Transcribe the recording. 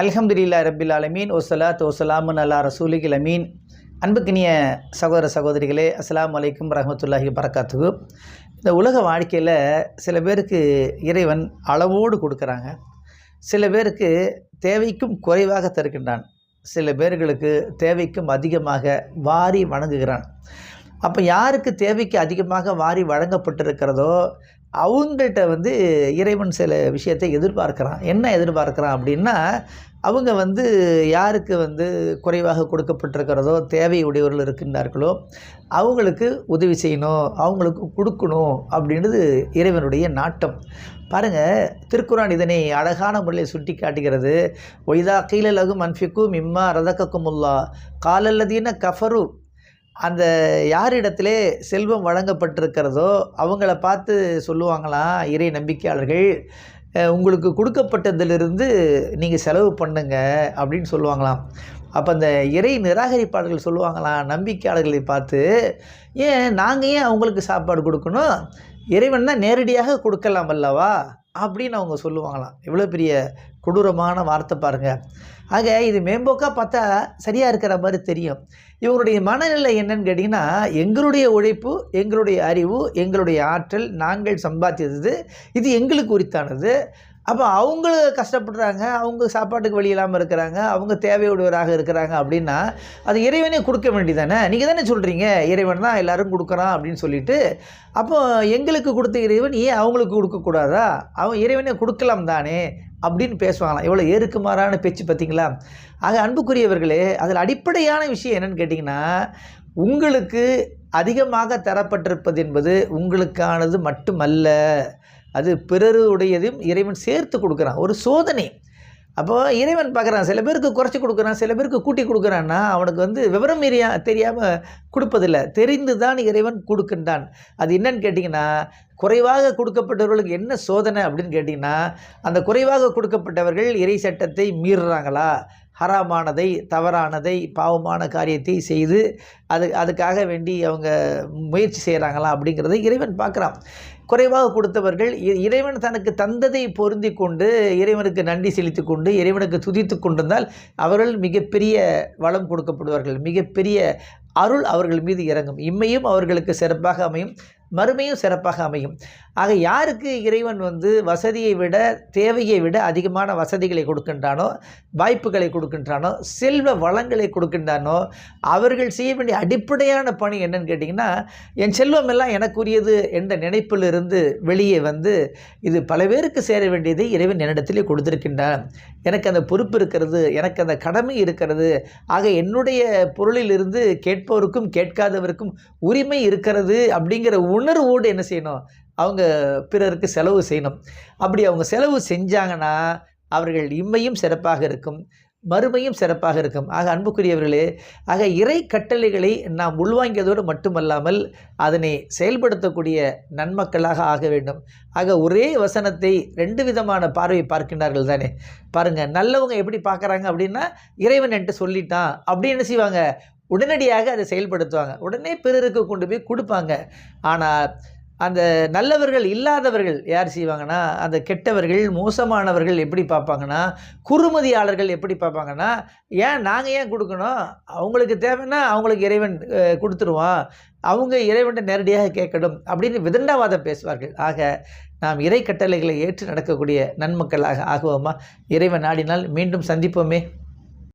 அலமதுல்லா ரபில் அலமீன் ஒசலாத் ஒசலாமன் அல்லா ரசூலிகில் அமீன் அன்புக்கினிய சகோதர சகோதரிகளே அஸ்லாம் அலைக்கும் ரஹமத்துல்லாஹி வரகாத்துகு இந்த உலக வாழ்க்கையில் சில பேருக்கு இறைவன் அளவோடு கொடுக்குறாங்க. சில பேருக்கு தேவைக்கும் குறைவாக தருகின்றான். சில பேர்களுக்கு தேவைக்கும் அதிகமாக வாரி வணங்குகிறான். அப்போ யாருக்கு தேவைக்கு அதிகமாக வாரி வழங்கப்பட்டிருக்கிறதோ அவங்ககிட்ட வந்து இறைவன் சில விஷயத்தை எதிர்பார்க்குறான். என்ன எதிர்பார்க்குறான் அப்படின்னா அவங்க வந்து யாருக்கு வந்து குறைவாக கொடுக்கப்பட்டிருக்கிறதோ தேவை உடையவர்கள் இருக்கின்றார்களோ அவங்களுக்கு உதவி செய்யணும் அவங்களுக்கு கொடுக்கணும் அப்படின்றது இறைவனுடைய நாட்டம். பாருங்கள் திருக்குறான் இதனை அழகான முறையில் சுட்டி காட்டுகிறது ஒய்தா கீழலகு மன்ஃபிக்கு மிம்மா ரதக்கக்குமுல்லா காலல்லதீன கஃபரு அந்த யாரிடத்திலே செல்வம் வழங்கப்பட்டிருக்கிறதோ அவங்கள பார்த்து சொல்லுவாங்களாம் இறை நம்பிக்கையாளர்கள் உங்களுக்கு கொடுக்கப்பட்டதிலிருந்து நீங்கள் செலவு பண்ணுங்க அப்படின்னு சொல்லுவாங்களாம். அப்போ அந்த இறை நிராகரிப்பாளர்கள் சொல்லுவாங்களாம் நம்பிக்கையாளர்களை பார்த்து ஏன் நாங்கள் ஏன் அவங்களுக்கு சாப்பாடு கொடுக்கணும்? இறைவன் தான் நேரடியாக கொடுக்கலாம் அல்லவா? அப்படின்னு அவங்க சொல்லுவாங்களாம். எவ்வளோ பெரிய கொடூரமான வார்த்தை பாருங்கள் ஆக இது மேம்போக்காக பார்த்தா சரியாக இருக்கிற மாதிரி தெரியும். இவங்களுடைய மனநிலை என்னன்னு கேட்டிங்கன்னா எங்களுடைய உழைப்பு எங்களுடைய அறிவு எங்களுடைய ஆற்றல் நாங்கள் சம்பாதித்தது இது எங்களுக்கு உரித்தானது. அப்போ அவங்களும் கஷ்டப்படுறாங்க அவங்க சாப்பாட்டுக்கு வழி இல்லாமல் இருக்கிறாங்க அவங்க தேவையுடையவராக இருக்கிறாங்க அப்படின்னா அது இறைவனே கொடுக்க வேண்டியதானே? நீங்கள் தானே சொல்கிறீங்க இறைவன் தான் எல்லோரும் கொடுக்குறான் அப்படின்னு சொல்லிட்டு அப்போ எங்களுக்கு கொடுத்த இறைவன் ஏன் அவங்களுக்கு கொடுக்கக்கூடாதா அவன் இறைவனே கொடுக்கலாம் தானே? அப்படின்னு பேசுவாங்களாம். எவ்வளோ ஏறுக்குமாறான பேச்சு பார்த்தீங்களா ஆக அன்புக்குரியவர்களே அதில் அடிப்படையான விஷயம் என்னென்னு கேட்டிங்கன்னா உங்களுக்கு அதிகமாக தரப்பட்டிருப்பது என்பது உங்களுக்கானது மட்டுமல்ல. அது பிறருடையதையும் இறைவன் சேர்த்து கொடுக்குறான். ஒரு சோதனை. அப்போ இறைவன் பார்க்குறான் சில பேருக்கு குறைச்சி கொடுக்குறான் சில பேருக்கு கூட்டி கொடுக்குறான்னா அவனுக்கு வந்து விவரம் மீறியா தெரியாமல் கொடுப்பதில்லை. தெரிந்து தான் இறைவன் கொடுக்கின்றான். அது என்னன்னு கேட்டிங்கன்னா குறைவாக கொடுக்கப்பட்டவர்களுக்கு என்ன சோதனை அப்படின்னு கேட்டிங்கன்னா அந்த குறைவாக கொடுக்கப்பட்டவர்கள் இறை சட்டத்தை மீறுறாங்களா? ஹராமானதை தவறானதை பாவமான காரியத்தை செய்து அது அதுக்காக வேண்டி அவங்க முயற்சி செய்கிறாங்களா அப்படிங்கிறதை இறைவன் பார்க்குறான். குறைவாக கொடுத்தவர்கள் இ- இறைவன் தனக்கு தந்ததை பொருந்தி கொண்டு இறைவனுக்கு நன்றி செலுத்தி கொண்டு இறைவனுக்கு துதித்து கொண்டிருந்தால் அவர்கள் மிகப்பெரிய வளம் கொடுக்கப்படுவார்கள். மிகப்பெரிய அருள் அவர்கள் மீது இறங்கும். இம்மையும் அவர்களுக்கு சிறப்பாக அமையும். மறுமையும் சிறப்பாக அமையும். ஆக யாருக்கு இறைவன் வந்து வசதியை விட தேவையை விட அதிகமான வசதிகளை கொடுக்கின்றானோ வாய்ப்புகளை கொடுக்கின்றானோ செல்வ வளங்களை கொடுக்கின்றானோ அவர்கள் செய்ய வேண்டிய அடிப்படையான பணி என்னன்னு கேட்டிங்கன்னா என் செல்வம் எல்லாம் எனக்குரியது என்ற நினைப்பிலிருந்து வெளியே வந்து இது பல பேருக்கு சேர வேண்டியதை இறைவன் என்னிடத்திலே கொடுத்திருக்கின்றான் எனக்கு அந்த பொறுப்பு இருக்கிறது எனக்கு அந்த கடமை இருக்கிறது. ஆக என்னுடைய பொருளிலிருந்து கேட்பவருக்கும் கேட்காதவருக்கும் உரிமை இருக்கிறது அப்படிங்கிற உணர்வோடு என்ன செய்யணும்? அவங்க பிறருக்கு செலவு செய்யணும். அப்படி அவங்க செலவு செஞ்சாங்கன்னா அவர்கள் இம்மையும் சிறப்பாக இருக்கும் மறுமையும் சிறப்பாக இருக்கும். ஆக அன்புக்குரியவர்களே ஆக இறை கட்டளைகளை நாம் உள்வாங்கியதோடு மட்டுமல்லாமல் அதனை செயல்படுத்தக்கூடிய நன்மக்களாக ஆக வேண்டும். ஆக ஒரே வசனத்தை ரெண்டு விதமான பார்வை பார்க்கின்றார்கள் தானே. பாருங்கள் நல்லவங்க எப்படி பார்க்குறாங்க அப்படின்னா இறைவன் என்கிட்ட சொல்லிட்டான் அப்படி என்ன செய்வாங்க? உடனடியாக அதை செயல்படுத்துவாங்க. உடனே பிறருக்கு கொண்டு போய் கொடுப்பாங்க. ஆனால் அந்த நல்லவர்கள் இல்லாதவர்கள் யார் செய்வாங்கன்னா அந்த கெட்டவர்கள் மோசமானவர்கள் எப்படி பார்ப்பாங்கன்னா குறுமதியாளர்கள் எப்படி பார்ப்பாங்கன்னா ஏன் நாங்கள் ஏன் கொடுக்கணும்? அவங்களுக்கு தேவைன்னா அவங்களுக்கு இறைவன் கொடுத்துருவான். அவங்க இறைவன்ட்ட நேரடியாக கேட்கணும் அப்படின்னு விதண்டாவாதம் பேசுவார்கள். ஆக நாம் இறை கட்டளைகளை ஏற்று நடக்கக்கூடிய நன்மக்களாக ஆகுவோமா? இறைவன் நாடினால் மீண்டும் சந்திப்போமே.